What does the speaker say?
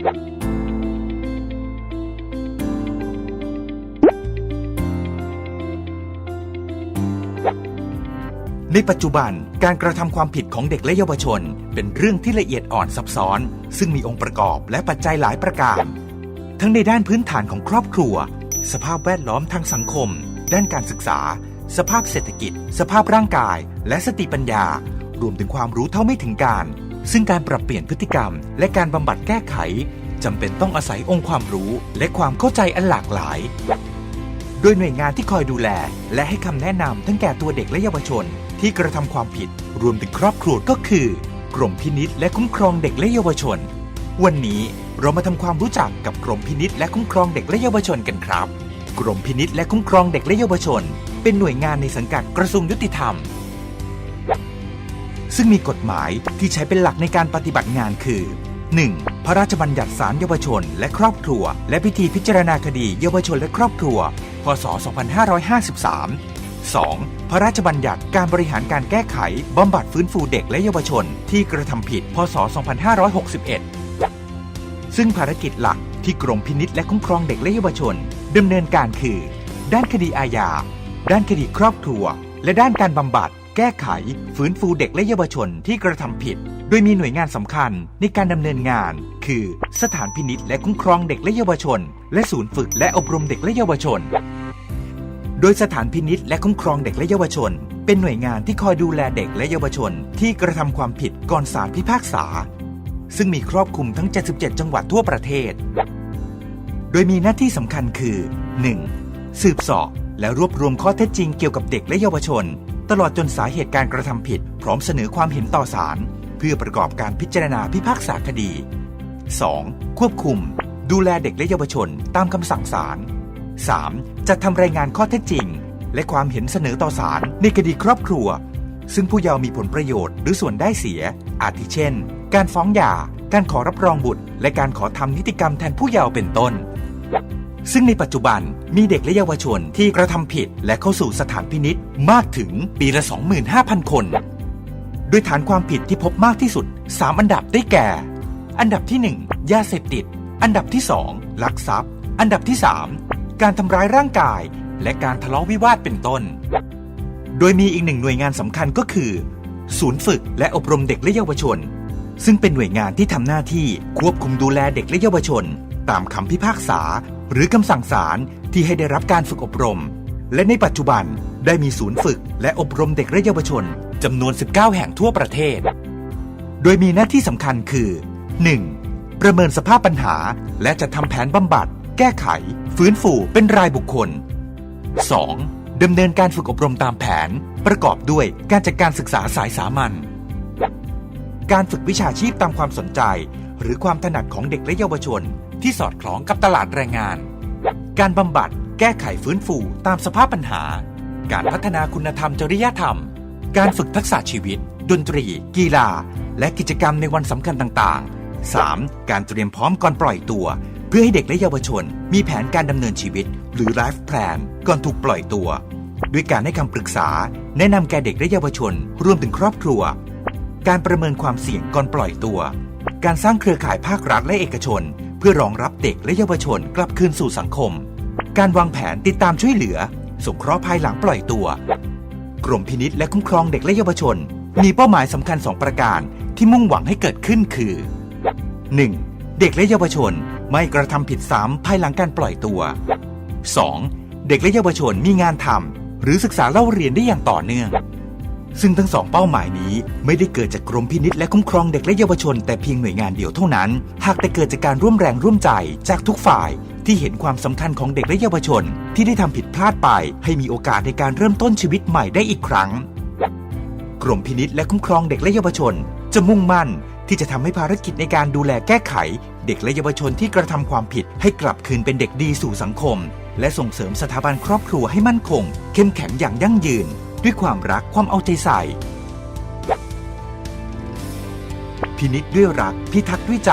ในปัจจุบันการกระทำความผิดของเด็กและเยาวชน เป็นเรื่องที่ละเอียดอ่อนซับซ้อน ซึ่งมีองค์ประกอบและปัจจัยหลายประการ ทั้งในด้านพื้นฐานของครอบครัว สภาพแวดล้อมทางสังคม ด้านการศึกษา สภาพเศรษฐกิจ สภาพร่างกาย และสติปัญญา รวมถึงความรู้เท่าไม่ถึงการ ซึ่งการปรับเปลี่ยนพฤติกรรม และการบำบัดแก้ไข จำเป็นต้องอาศัยองค์ความรู้และความเข้าใจอันหลากหลาย โดยหน่วยงานที่คอยดูแล และให้คำแนะนำทั้งแก่ตัวเด็กและเยาวชน ที่กระทำความผิดรวมถึงครอบครัวก็คือ กรมพินิษและคุ้มครองเด็กและเยาวชน วันนี้เรามาทำความรู้จักกับกรมพินิษและคุ้มครองเด็กและเยาวชนกันครับ กรมพินิษและคุ้มครองเด็กและเยาวชน เป็นหน่วยงานในสังกัดกระทรวงยุติธรรม ซึ่งมีกฎหมายที่ใช้เป็นหลักในการปฏิบัติงานคือ 1. พระราชบัญญัติศาลเยาวชน และครอบครัว และพิธีพิจารณาคดีเยาวชนและครอบครัว พศ 2553 2. พระราชบัญญัติการบริหารการแก้ไข บำบัดฟื้นฟูเด็กและเยาวชน ที่กระทำผิด พศ 2561 ซึ่งภารกิจหลักที่กรมพินิษและคุ้มครองเด็กและเยาวชนดำเนินการคือ ด้านคดีอาญา ด้านคดีครอบครัว และด้านการบำบัด แก้ไขฟื้นฟูเด็กและเยาวชนที่กระทำผิด โดยมีหน่วยงานสำคัญในการดำเนินงาน คือสถานพินิษและคุ้มครองเด็กและเยาวชน และศูนย์ฝึกและอบรมเด็กและเยาวชน โดยสถานพินิษและคุ้มครองเด็กและเยาวชน เป็นหน่วยงานที่คอยดูแลเด็กและเยาวชน ที่กระทำความผิดก่อนศาลพิพากษา ซึ่งมีครอบคลุมทั้ง 77 จังหวัดทั่วประเทศ โดยมีหน้าที่สำคัญคือ 1. สืบสอบและรวบรวมข้อเท็จจริงเกี่ยวกับเด็กและเยาวชน ตลอดจนสาเหตุการกระทำผิด พร้อมเสนอความเห็นต่อศาลเพื่อประกอบการพิจารณาพิพากษาคดี 2. ควบคุม ดูแลเด็กและเยาวชนตามคำสั่งศาล 3. จัดทำรายงานข้อเท็จจริง และความเห็นเสนอต่อศาลในคดีครอบครัว ซึ่งผู้เยาว์มีผลประโยชน์หรือส่วนได้เสีย อาทิเช่น การฟ้องหย่า การขอรับรองบุตร และการขอทำนิติกรรมแทนผู้เยาว์เป็นต้น ซึ่งในปัจจุบันมีเด็กและเยาวชนที่กระทำผิดและเข้าสู่สถานพินิษมากถึงปีละ 25,000 คน โดยฐานความผิดที่พบมากที่สุด 3 อันดับได้แก่ อันดับที่ 1 ยาเสพติด อันดับที่ 2 ลักทรัพย์ อันดับที่ 3 การทำร้ายร่างกาย และการทะเลาะวิวาทเป็นต้น โดยมีอีกหนึ่งหน่วยงานสำคัญก็คือ ศูนย์ฝึกและอบรมเด็กและเยาวชน ซึ่งเป็นหน่วยงานที่ทำหน้าที่ควบคุมดูแลเด็กและเยาวชน ตามคำพิพากษา หรือคำสั่งศาลที่ให้ได้รับการฝึกอบรม และในปัจจุบันได้มีศูนย์ฝึกและอบรมเด็กและเยาวชนจำนวน 19 แห่งทั่วประเทศ โดยมีหน้าที่สำคัญคือ 1. ประเมินสภาพปัญหา และจะทำแผนบำบัด แก้ไข ฟื้นฟูเป็นรายบุคคล 2. ดำเนินการฝึกอบรมตามแผน ประกอบด้วยการจัดการศึกษาสายสามัญการฝึกวิชาชีพตามความสนใจ หรือความถนัดของเด็กและเยาวชน ที่สอดคล้องกับตลาดแรงงาน การบำบัด แก้ไขฟื้นฟูตามสภาพปัญหา การพัฒนาคุณธรรมจริยธรรม การฝึกทักษะชีวิต ดนตรี กีฬา และกิจกรรมในวันสำคัญต่างๆ 3. การเตรียมพร้อมก่อนปล่อยตัว เพื่อให้เด็กและเยาวชน มีแผนการดำเนินชีวิต หรือ life plan ก่อนถูกปล่อยตัว ด้วยการให้คำปรึกษา แนะนำแก่เด็กและเยาวชน รวมถึงครอบครัว การประเมินความเสี่ยงก่อนปล่อยตัว การสร้างเครือข่ายภาครัฐและเอกชน เพื่อรองรับเด็กและเยาวชนกลับคืนสู่สังคม การวางแผนติดตามช่วยเหลือ สงเคราะห์ภายหลังปล่อยตัว กรมพินิษและคุ้มครองเด็กและเยาวชน มีเป้าหมายสำคัญ2ประการที่มุ่งหวังให้เกิดขึ้นคือ 1. เด็กและเยาวชนไม่กระทำผิดซ้ำภายหลังการปล่อยตัว 2. เด็กและเยาวชนมีงานทำหรือศึกษาเล่าเรียนได้อย่างต่อเนื่อง ซึ่งทั้งสองเป้าหมายนี้ไม่ได้เกิดจากกรมพินิษและคุ้มครองเด็กและเยาวชนแต่เพียงหน่วยงานเดียวเท่านั้น หากแต่เกิดจากการร่วมแรงร่วมใจจากทุกฝ่ายที่เห็นความสำคัญของเด็กและเยาวชน ที่ได้ทำผิดพลาดไป ให้มีโอกาสในการเริ่มต้นชีวิตใหม่ได้อีกครั้ง กรมพินิษและคุ้มครองเด็กและเยาวชน จะมุ่งมั่นที่จะทำให้ภารกิจในการดูแลแก้ไข เด็กและเยาวชนที่กระทำความผิดให้กลับคืนเป็นเด็กดีสู่สังคม และส่งเสริมสถาบันครอบครัวให้มั่นคง เข้มแข็งอย่างยั่งยืน ด้วยความรักความเอาใจใส่ พินิษด้วยรักพิทักษ์ด้วยใจ